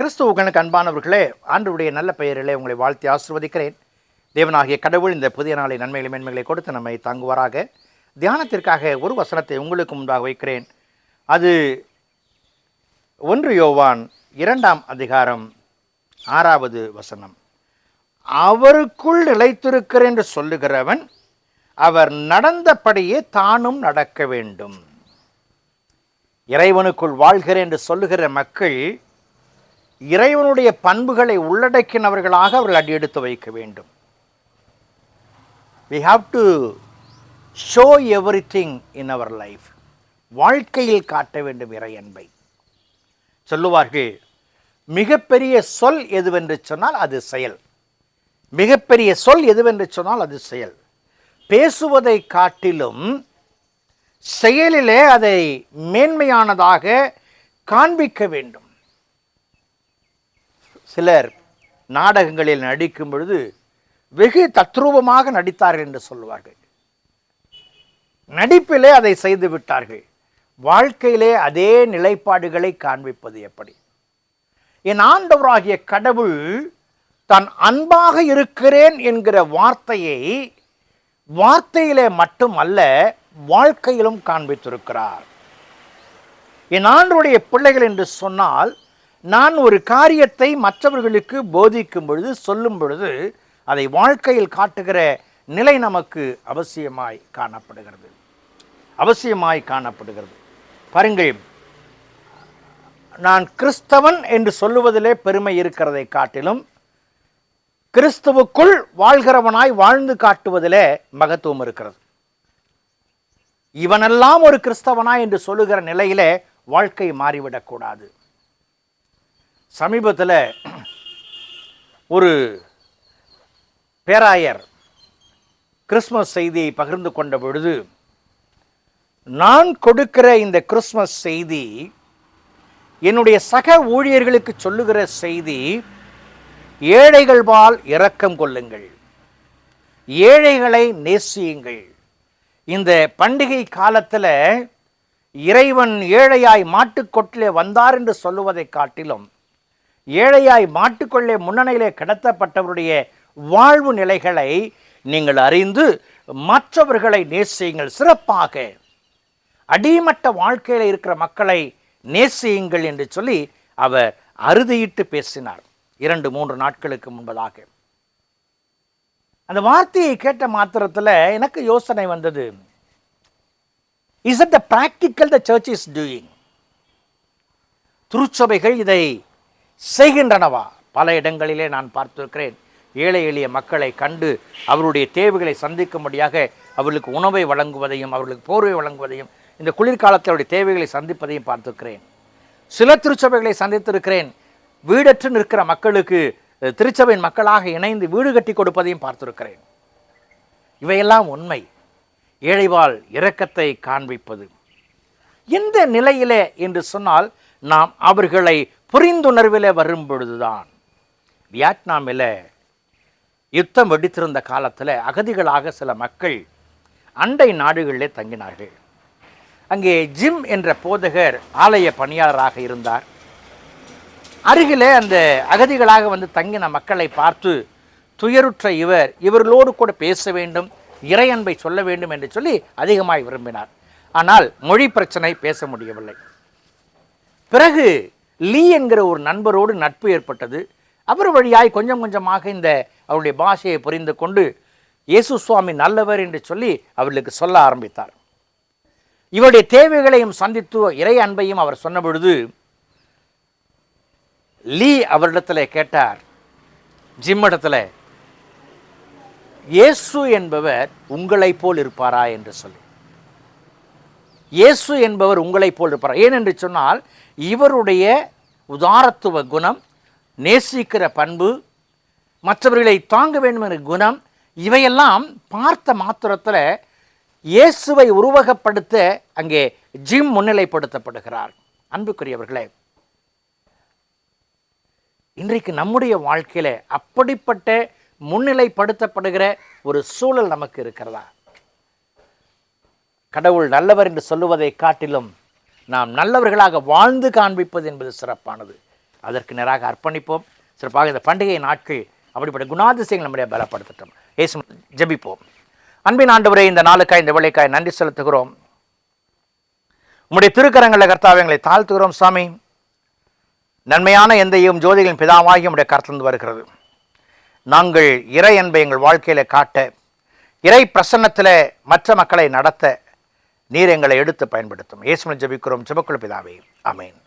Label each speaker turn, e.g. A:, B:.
A: கிறிஸ்துவுக்கு அன்பானவர்களே ஆண்டுடைய நல்ல பெயரிலே உங்களை வாழ்த்தி ஆசிர்வதிக்கிறேன். தேவனாகிய கடவுள் இந்த புதிய நாளை நன்மைகளை மேன்மைகளை கொடுத்து நம்மை தாங்குவாராக. தியானத்திற்காக ஒரு வசனத்தை உங்களுக்கு முன்பாக வைக்கிறேன். அது ஒன்று யோவான் இரண்டாம் அதிகாரம் ஆறாவது வசனம். அவருக்குள் நிலைத்திருக்கிறேன் என்று சொல்லுகிறவன் அவர் நடந்தபடியே தானும் நடக்க வேண்டும். இறைவனுக்குள் வாழ்கிறேன் என்று சொல்லுகிற மக்கள் இறைவனுடைய பண்புகளை உள்ளடக்கினவர்களாக அவர்கள் அடியெடுத்து வைக்க வேண்டும். I have to show everything in our life வாழ்க்கையில் காட்ட வேண்டும் இறை அன்பை. சொல்லுவார்கள் மிகப்பெரிய சொல் எதுவென்று சொன்னால் அது செயல். மிகப்பெரிய சொல் எதுவென்று சொன்னால் அது செயல். பேசுவதை காட்டிலும் செயலிலே அதை மேன்மையானதாக காண்பிக்க வேண்டும். சிலர் நாடகங்களில் நடிக்கும் பொழுது வெகு தத்ரூபமாக நடித்தார்கள் என்று சொல்லுவார்கள். நடிப்பிலே அதை செய்து விட்டார்கள். வாழ்க்கையிலே அதே நிலைப்பாடுகளை காண்பிப்பது எப்படி? என் ஆண்டவராகிய கடவுள் தான் அன்பாக இருக்கிறேன் என்கிற வார்த்தையை வார்த்தையிலே மட்டும் அல்ல வாழ்க்கையிலும் காண்பித்திருக்கிறார். என் ஆண்டுடைய பிள்ளைகள் என்று சொன்னால் நான் ஒரு காரியத்தை மற்றவர்களுக்கு போதிக்கும் பொழுது சொல்லும் பொழுது அதை வாழ்க்கையில் காட்டுகிற நிலை நமக்கு அவசியமாய் காணப்படுகிறது. அவசியமாய் காணப்படுகிறது. பாருங்கள் நான் கிறிஸ்தவன் என்று சொல்லுவதிலே பெருமை இருக்கிறதை காட்டிலும் கிறிஸ்துவுக்குள் வாழ்கிறவனாய் வாழ்ந்து காட்டுவதிலே மகத்துவம் இருக்கிறது. இவனெல்லாம் ஒரு கிறிஸ்தவனாய் என்று சொல்லுகிற நிலையிலே வாழ்க்கை மாறிவிடக்கூடாது. சமீபத்தில் ஒரு பேராயர் கிறிஸ்மஸ் செய்தியை பகிர்ந்து கொண்ட பொழுது நான் கொடுக்கிற இந்த கிறிஸ்மஸ் செய்தி என்னுடைய சக ஊழியர்களுக்கு சொல்லுகிற செய்தி ஏழைகள் பால் இரக்கம் கொள்ளுங்கள். ஏழைகளை நேசியுங்கள். இந்த பண்டிகை காலத்தில் இறைவன் ஏழையாய் மாட்டுக்கொட்டிலே வந்தார் என்று சொல்லுவதை காட்டிலும் ஏழையாய் மாட்டுக்கொள்ளே முன்னணியிலே கடத்தப்பட்டவருடைய வாழ்வு நிலைகளை நீங்கள் அறிந்து மற்றவர்களை நேசியுங்கள். சிறப்பாக அடிமட்ட வாழ்க்கையில் இருக்கிற மக்களை நேசியுங்கள் என்று சொல்லி அவர் அறுதியிட்டு பேசினார். இரண்டு மூன்று நாட்களுக்கு முன்பதாக. அந்த வார்த்தையை கேட்ட மாத்திரத்தில் எனக்கு யோசனை வந்தது. Is it the practical the church is doing திருச்சபைகள் இதை செய்கின்றனவா? பல இடங்களிலே நான் பார்த்திருக்கிறேன். ஏழை எளிய மக்களை கண்டு அவருடைய தேவைகளை சந்திக்கும்படியாக அவர்களுக்கு உணவை வழங்குவதையும் அவர்களுக்கு போர்வை வழங்குவதையும் இந்த குளிர்காலத்தில் அவருடைய தேவைகளை சந்திப்பதையும் பார்த்திருக்கிறேன். சில திருச்சபைகளை சந்தித்திருக்கிறேன். வீடற்று நிற்கிற மக்களுக்கு திருச்சபையின் மக்களாக இணைந்து வீடு கட்டி கொடுப்பதையும் பார்த்திருக்கிறேன். இவையெல்லாம் உண்மை. ஏழைவாள் இரக்கத்தை காண்பிப்பது. எந்த நிலையிலே என்று சொன்னால் நாம் அவர்களை புரிந்துணர்வில் வரும் பொழுதுதான் வியட்நாமில் யுத்தம் வெடித்திருந்த காலத்தில் அகதிகளாக சில மக்கள் அண்டை நாடுகளிலே தங்கினார்கள். அங்கே ஜிம் என்ற போதகர் ஆலய பணியாளராக இருந்தார். அருகிலே அந்த அகதிகளாக வந்து தங்கின மக்களை பார்த்து துயருற்ற இவர் இவர்களோடு கூட பேச வேண்டும் இறையன்பை சொல்ல வேண்டும் என்று சொல்லி அதிகமாய் விரும்பினார். ஆனால் மொழி பிரச்சனை பேச முடியவில்லை. பிறகு லீ என்கிற ஒரு நண்பரோடு நட்பு ஏற்பட்டது. அவர் வழியாய் கொஞ்சம் கொஞ்சமாக இந்த அவருடைய பாஷையை புரிந்து கொண்டு இயேசு சுவாமி நல்லவர் என்று சொல்லி அவர்களுக்கு சொல்ல ஆரம்பித்தார். இவருடைய தேவைகளையும் சந்தித்து இறை அன்பையும் அவர் சொன்ன பொழுது லீ அவரிடத்தில் கேட்டார் ஜிம்மிடத்தில் இடத்துல இயேசு என்பவர் உங்களைப் போல் இருப்பாரா? என்று சொல்லி. இயேசு என்பவர் உங்களை போல் இருப்பார்? ஏனென்று சொன்னால் இவருடைய உதாரத்துவ குணம் நேசிக்கிற பண்பு மற்றவர்களை தாங்க வேண்டும் என்ற குணம் இவையெல்லாம் பார்த்த மாத்திரத்தில் இயேசுவை உருவகப்படுத்த அங்கே ஜிம் முன்னிலைப்படுத்தப்படுகிறார். அன்புக்குரியவர்களே இன்றைக்கு நம்முடைய வாழ்க்கையில அப்படிப்பட்ட முன்னிலைப்படுத்தப்படுகிற ஒரு சூழல் நமக்கு இருக்கிறதா? கடவுள் நல்லவர் என்று சொல்லுவதை காட்டிலும் நாம் நல்லவர்களாக வாழ்ந்து காண்பிப்பது என்பது சிறப்பானது. அதற்கு நேராக அர்ப்பணிப்போம். சிறப்பாக இந்த பண்டிகை நாட்கள் அப்படிப்பட்ட குணாதிசயங்கள் நம்முடைய பலப்படுத்தட்டும். ஏசு ஜபிப்போம். அன்பின் ஆண்டவரே இந்த நாளுக்காய் இந்த வேலைக்காய் நன்றி செலுத்துகிறோம். உம்முடைய திருக்கரங்களில் கர்த்தாவை எங்களை தாழ்த்துகிறோம் சாமி. நன்மையான எந்தையும் ஜோதிகளின் பிதாவாகி உம்முடைய கருத்திலிருந்து வருகிறது. நாங்கள் இறை என்பை எங்கள் வாழ்க்கையில் காட்ட இறை பிரசன்னத்தில் மற்ற மக்களை நடத்த நீர் எங்களை எடுத்து பயன்படுத்தும். இயேசுவின் ஜபிக்கிறோம். ஜெபக்குள்ள பிதாவே. அமேன்